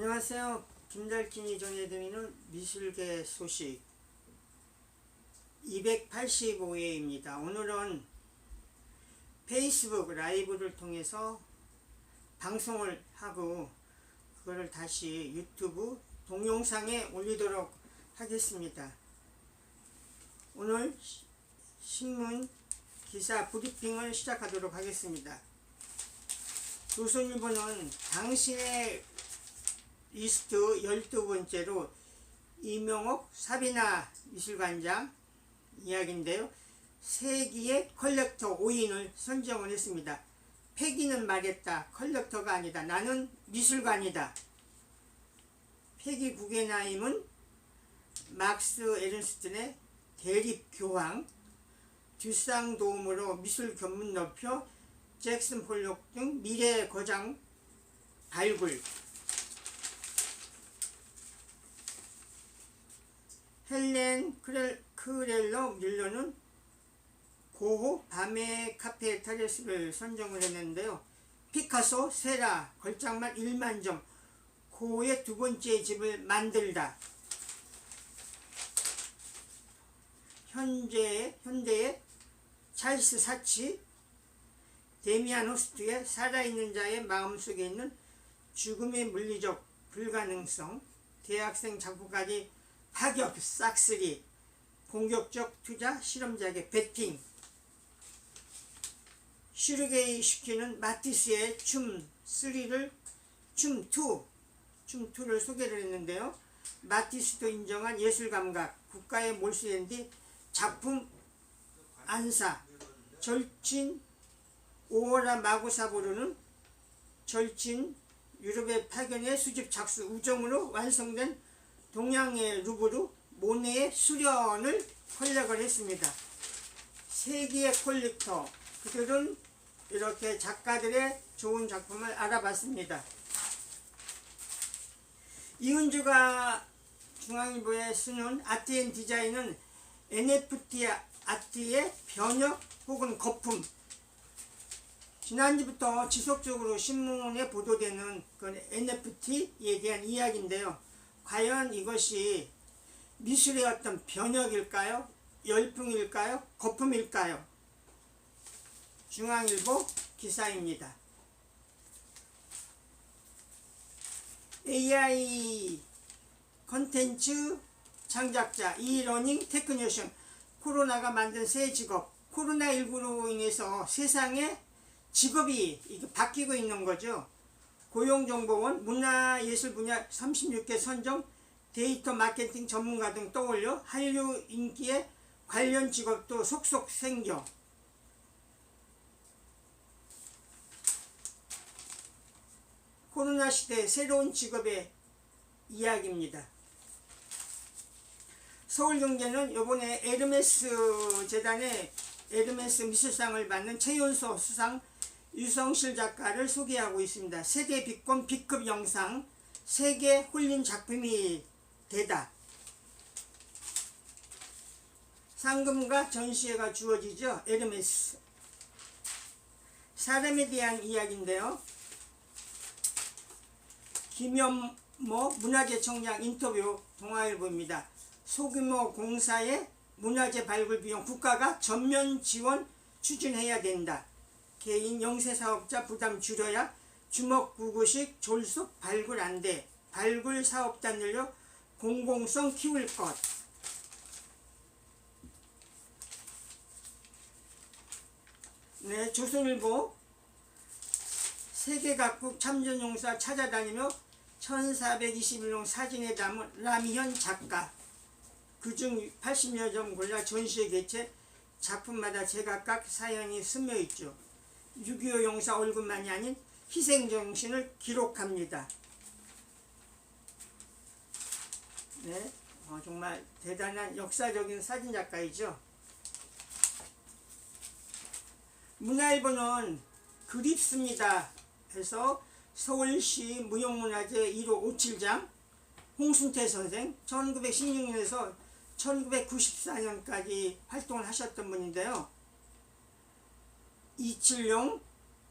안녕하세요. 김달진이 전해드리는 미술계 소식 285회입니다. 오늘은 페이스북 라이브를 통해서 방송을 하고 그거를 다시 유튜브 동영상에 올리도록 하겠습니다. 오늘 시- 신문 기사 브리핑을 시작하도록 하겠습니다. 조선일보는 당신의 리스트 12번째로 이명옥 사비나 미술관장 이야기인데요. 세기의 컬렉터 5인을 선정을 했습니다. 패기는 말했다. 컬렉터가 아니다. 나는 미술관이다. 패기 구겐하임은 막스 에른스튼의 대립 교황, 듀상 도움으로 미술 견문 넓혀 잭슨 폴록 등 미래 거장 발굴, 헬렌 크렐, 크렐러 밀러는 고호 밤의 카페 타레스를 선정을 했는데요. 피카소, 세라, 걸작만 1만 점, 고호의 두 번째 집을 만들다. 현재 현대의 찰스 사치, 데미안 호스트의 살아있는 자의 마음속에 있는 죽음의 물리적 불가능성, 대학생 작품까지 파격, 싹쓸이, 공격적 투자, 실험작의 배팅, 슈르게이 시키는 마티스의 춤 3를 춤 2, 춤 2를 소개를 했는데요. 마티스도 인정한 예술 감각, 국가에 몰수된 뒤 작품 안사, 절친 오어라 마구사보르는 절친 유럽의 파견의 수집 작수 우정으로 완성된 동양의 루브르 모네의 수련을 컬렉을 했습니다. 세계의 컬렉터 그들은 이렇게 작가들의 좋은 작품을 알아봤습니다. 이은주가 중앙일보에 쓰는 아트 앤 디자인은 NFT 아트의 변혁 혹은 거품 지난주부터 지속적으로 신문에 보도되는 그 NFT에 대한 이야기인데요. 과연 이것이 미술의 어떤 변혁일까요? 열풍일까요? 거품일까요? 중앙일보 기사입니다. AI 컨텐츠 창작자 이러닝 테크니션 코로나가 만든 새 직업 코로나19로 인해서 세상에 직업이 바뀌고 있는 거죠. 고용정보원 문화예술 분야 36개 선정 데이터 마케팅 전문가 등 떠올려 한류 인기에 관련 직업도 속속 생겨 코로나 시대 새로운 직업의 이야기입니다. 서울경제는 이번에 에르메스 재단의 에르메스 미술상을 받는 최연소 수상 유성실 작가를 소개하고 있습니다. 세계 비권 B급 영상 세계 홀린 작품이 되다. 상금과 전시회가 주어지죠. 에르메스. 사람에 대한 이야기인데요. 김현모 문화재청장 인터뷰 동아일보입니다. 소규모 공사의 문화재 발굴 비용 국가가 전면 지원 추진해야 된다. 개인 영세 사업자 부담 줄여야 주먹구구식 졸속 발굴 안 돼. 발굴 사업단 늘려 공공성 키울 것. 네, 조선일보 세계 각국 참전용사 찾아다니며 1421동 사진에 담은 라미현 작가 그중 80여 점 골라 전시회 개최 작품마다 제각각 사연이 스며 있죠. 6.25 용사 얼굴만이 아닌 희생정신을 기록합니다. 네, 어, 정말 대단한 역사적인 사진작가이죠. 문화일보는 그립습니다 해서 서울시 무형문화재 1호 57장 홍순태 선생 1916년에서 1994년까지 활동을 하셨던 분인데요. 이칠용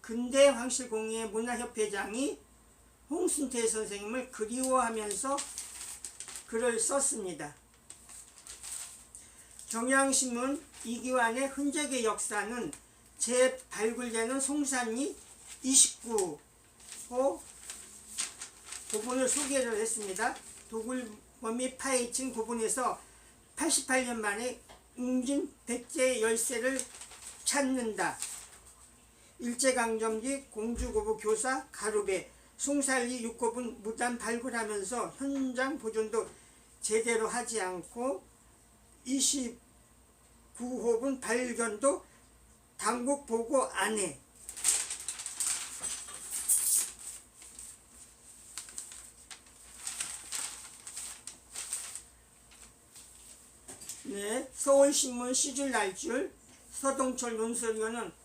근대 황실공예 문화협회장이 홍순태 선생님을 그리워하면서 글을 썼습니다. 경향신문 이기환의 흔적의 역사는 재발굴되는 송산리 29호 부분을 소개를 했습니다. 도굴범이 파헤친 부분에서 88년 만에 웅진 백제 열쇠를 찾는다. 일제강점기 공주고부 교사 가루배 송살리 6호분 무단 발굴하면서 현장 보존도 제대로 하지 않고 29호분 발견도 당국 보고 안 해. 네, 서울신문 시줄 날줄 서동철 논설위원은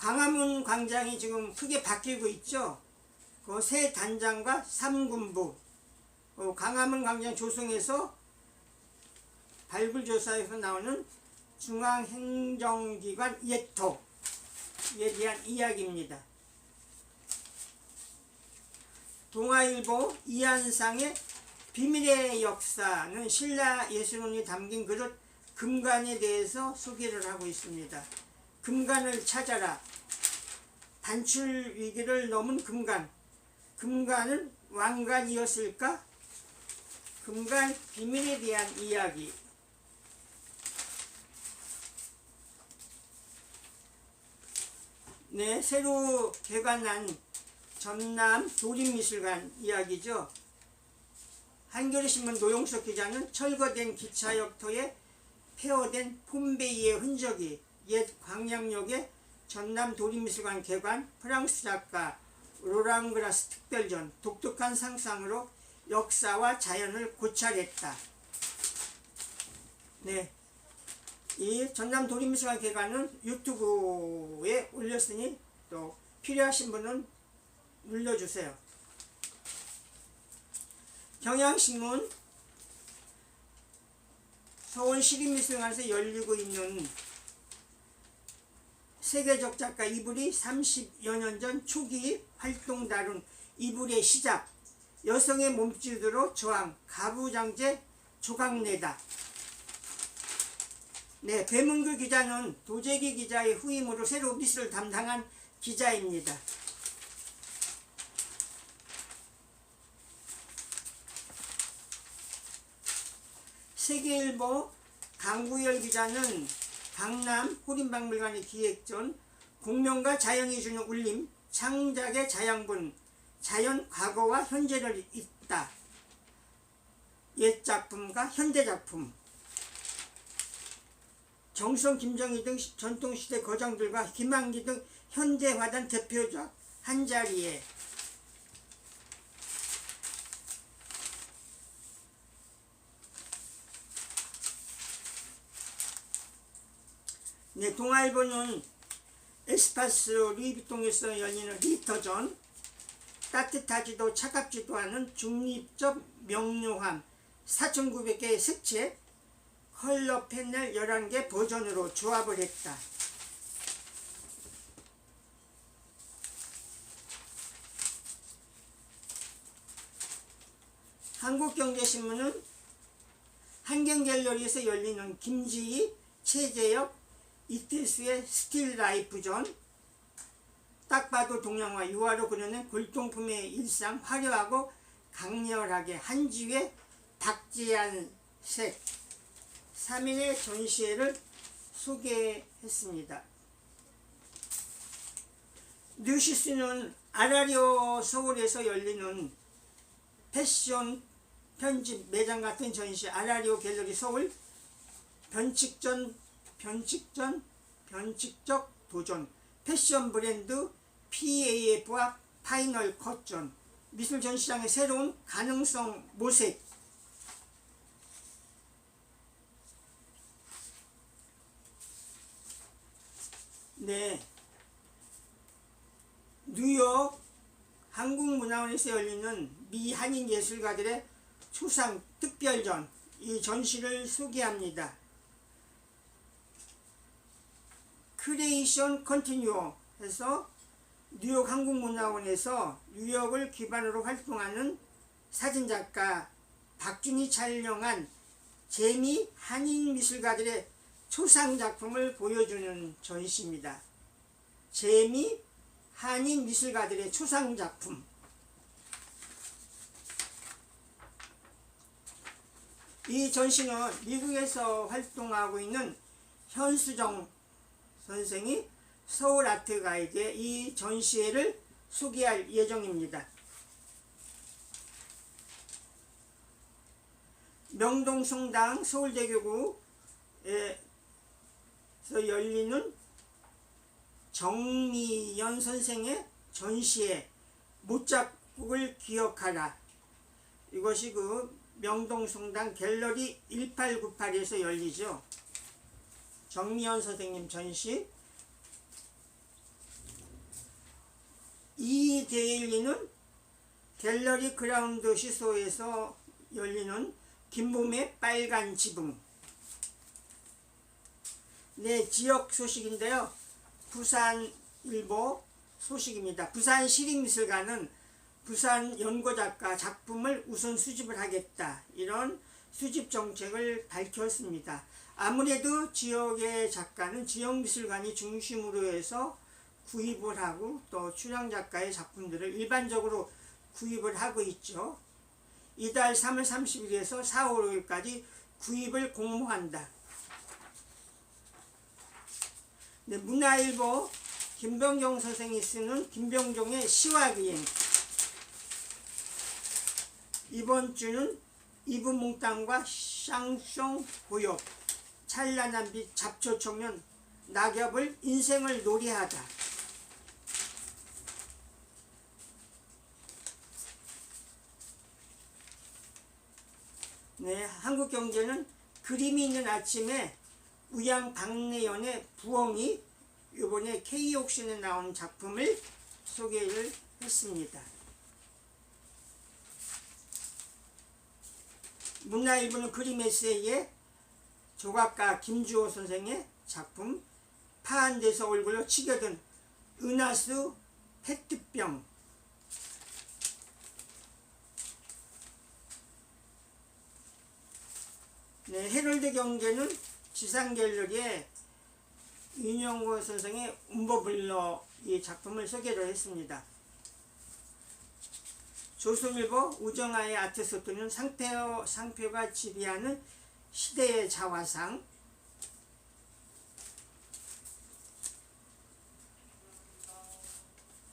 광화문 광장이 지금 크게 바뀌고 있죠. 그 새 단장과 삼군부 어, 광화문 광장 조성에서 발굴조사에서 나오는 중앙행정기관 예토에 대한 이야기입니다. 동아일보 이한상의 비밀의 역사는 신라 예술원이 담긴 그릇 금관에 대해서 소개를 하고 있습니다. 금관을 찾아라. 단출 위기를 넘은 금관. 금관은 왕관이었을까? 금관 비밀에 대한 이야기. 네, 새로 개관한 전남 도림미술관 이야기죠. 한겨레신문 노용석 기자는 철거된 기차역터에 폐허된 폼베이의 흔적이 옛 광양역의 전남 도림미술관 개관 프랑스 작가 로랑그라스 특별전 독특한 상상으로 역사와 자연을 고찰했다. 네. 이 전남 도림미술관 개관은 유튜브에 올렸으니 또 필요하신 분은 눌러주세요. 경향신문 서울시립미술관에서 열리고 있는 세계적 작가 이불이 30여 년 전 초기 활동 다룬 이불의 시작 여성의 몸짓으로 저항 가부장제 조각내다 네, 배문규 기자는 도재기 기자의 후임으로 새로 미술을 담당한 기자입니다. 세계일보 강구열 기자는 강남 호림박물관의 기획전 공명과 자연이 주는 울림 창작의 자양분 자연 과거와 현재를 잇다. 옛 작품과 현대 작품. 정성 김정희 등 전통시대 거장들과 김한기 등 현대화된 대표작 한자리에 네, 동아일보는 에스파스 루이비통에서 열리는 리터전 따뜻하지도 차갑지도 않은 중립적 명료함 4,900개의 색채 컬러 패널 11개 버전으로 조합을 했다. 한국경제신문은 한경갤러리에서 열리는 김지희, 최재혁, 이태수의 스틸 라이프전 딱 봐도 동양화 유화로 그려낸 골동품의 일상 화려하고 강렬하게 한지의 박지한 색 3일의 전시회를 소개했습니다. 뉴시스는 아라리오 서울에서 열리는 패션 편집 매장 같은 전시 아라리오 갤러리 서울 변칙전 변칙전 변칙적 도전 패션 브랜드 PAF와 파이널 컷전 미술 전시장의 새로운 가능성 모색 네 뉴욕 한국문화원에서 열리는 미 한인 예술가들의 초상 특별전 이 전시를 소개합니다. 크리에이션 컨티뉴어 해서 뉴욕 한국문화원에서 뉴욕을 기반으로 활동하는 사진작가 박준희 촬영한 재미 한인 미술가들의 초상 작품을 보여주는 전시입니다. 재미 한인 미술가들의 초상 작품. 이 전시는 미국에서 활동하고 있는 현수정 선생이 서울 아트 가이드에 이 전시회를 소개할 예정입니다. 명동성당 서울대교구에서 열리는 정미연 선생의 전시회 못작국을 기억하라 이것이 그 명동성당 갤러리 1898에서 열리죠. 정미연 선생님 전시. 이 데일리는 갤러리 그라운드 시소에서 열리는 김몸의 빨간 지붕. 네 지역 소식인데요. 부산일보 소식입니다. 부산 시립미술관은 부산 연고작가 작품을 우선 수집을 하겠다. 이런 수집 정책을 밝혔습니다 아무래도 지역의 작가는 지역 미술관이 중심으로 해서 구입을 하고 또 출향 작가의 작품들을 일반적으로 구입을 하고 있죠. 이달 3월 30일에서 4월 5일까지 구입을 공모한다. 네, 문화일보 김병종 선생이 쓰는 김병종의 시화기행 이번 주는 이브몽땅과 샹숑 고역 찬란한 빛 잡초 청년 낙엽을 인생을 놀이하다 네, 한국 경제는 그림이 있는 아침에 우양 박내연의 부엉이 이번에 K옥신에 나온 작품을 소개를 했습니다. 문화일보는 그림 에세이에 조각가 김주호 선생의 작품 파한 데서 얼굴로 치겨든 은하수 페트병 네, 헤럴드 경제는 지상갤러리에 윤영호 선생의 움버블러 이 작품을 소개를 했습니다. 조선일보 우정아의 아트소토는 상표, 상표가 지배하는 시대의 자화상.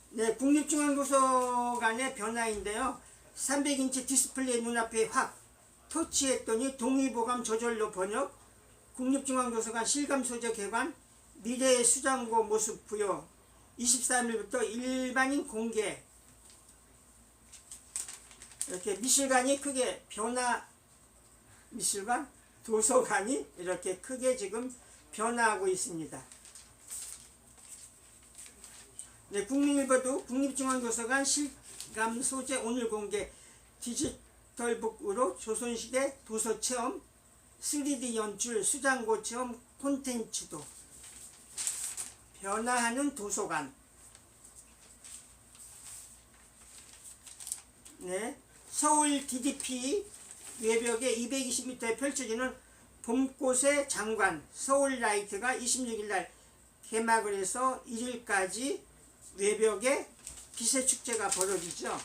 네, 국립중앙도서관의 변화인데요. 300인치 디스플레이 눈앞에 확 터치했더니 동의보감 저절로 번역. 국립중앙도서관 실감소재 개관 미래의 수장고 모습 부여. 23일부터 일반인 공개 이렇게 미술관이 크게 변화 미술관? 도서관이 이렇게 크게 지금 변화하고 있습니다. 네, 국민일보도 국립중앙도서관 실감 소재 오늘 공개 디지털북으로 조선시대 도서체험 3D 연출 수장고 체험 콘텐츠도 변화하는 도서관. 네, 서울 DDP 외벽에 220m에 펼쳐지는 봄꽃의 장관 서울라이트가 26일날 개막을 해서 1일까지 외벽에 기세축제가 벌어지죠.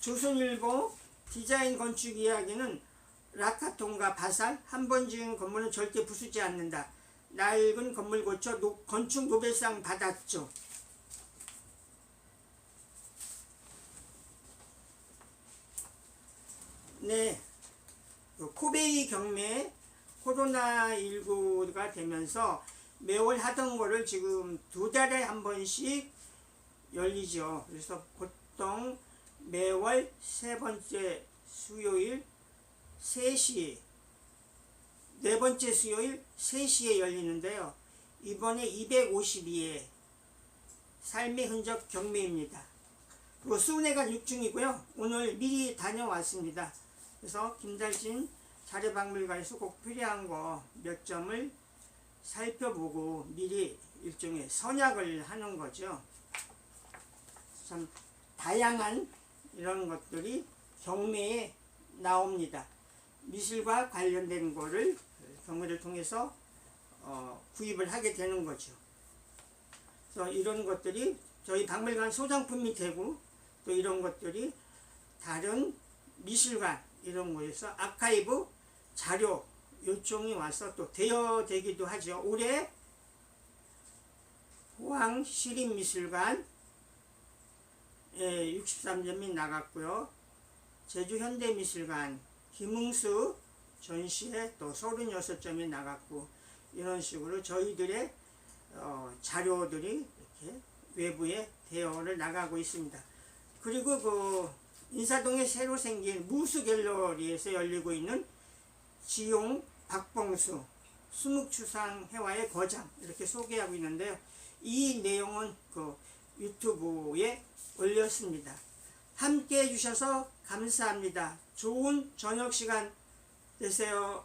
조선일보 디자인 건축 이야기는 라카통과 바살 한 번 지은 건물은 절대 부수지 않는다. 낡은 건물 고쳐 노, 건축 노벨상 받았죠. 네, 그 코베이 경매 코로나19가 되면서 매월 하던 거를 지금 두 달에 한 번씩 열리죠. 그래서 보통 매월 세 번째 수요일 3시 네 번째 수요일 3시에 열리는데요. 이번에 252회 삶의 흔적 경매입니다. 그리고 수은회가 6중이고요. 오늘 미리 다녀왔습니다. 그래서 김달진 자료박물관에서 꼭 필요한 거 몇 점을 살펴보고 미리 일종의 선약을 하는 거죠. 참 다양한 이런 것들이 경매에 나옵니다. 미술과 관련된 거를 경매를 통해서 어, 구입을 하게 되는 거죠. 그래서 이런 것들이 저희 박물관 소장품이 되고 또 이런 것들이 다른 미술관 이런 곳에서 아카이브 자료 요청이 와서 또 대여되기도 하죠. 올해 포항 시립미술관 에 63점이 나갔고요. 제주 현대미술관 김흥수 전시회 또 36점이 나갔고 이런 식으로 저희들의 어, 자료들이 이렇게 외부에 대여를 나가고 있습니다. 그리고 그 인사동에 새로 생긴 무수 갤러리에서 열리고 있는 지용 박봉수 수묵추상 회화의 거장 이렇게 소개하고 있는데요. 이 내용은 그 유튜브에 올렸습니다. 함께 해주셔서 감사합니다. 좋은 저녁 시간 되세요.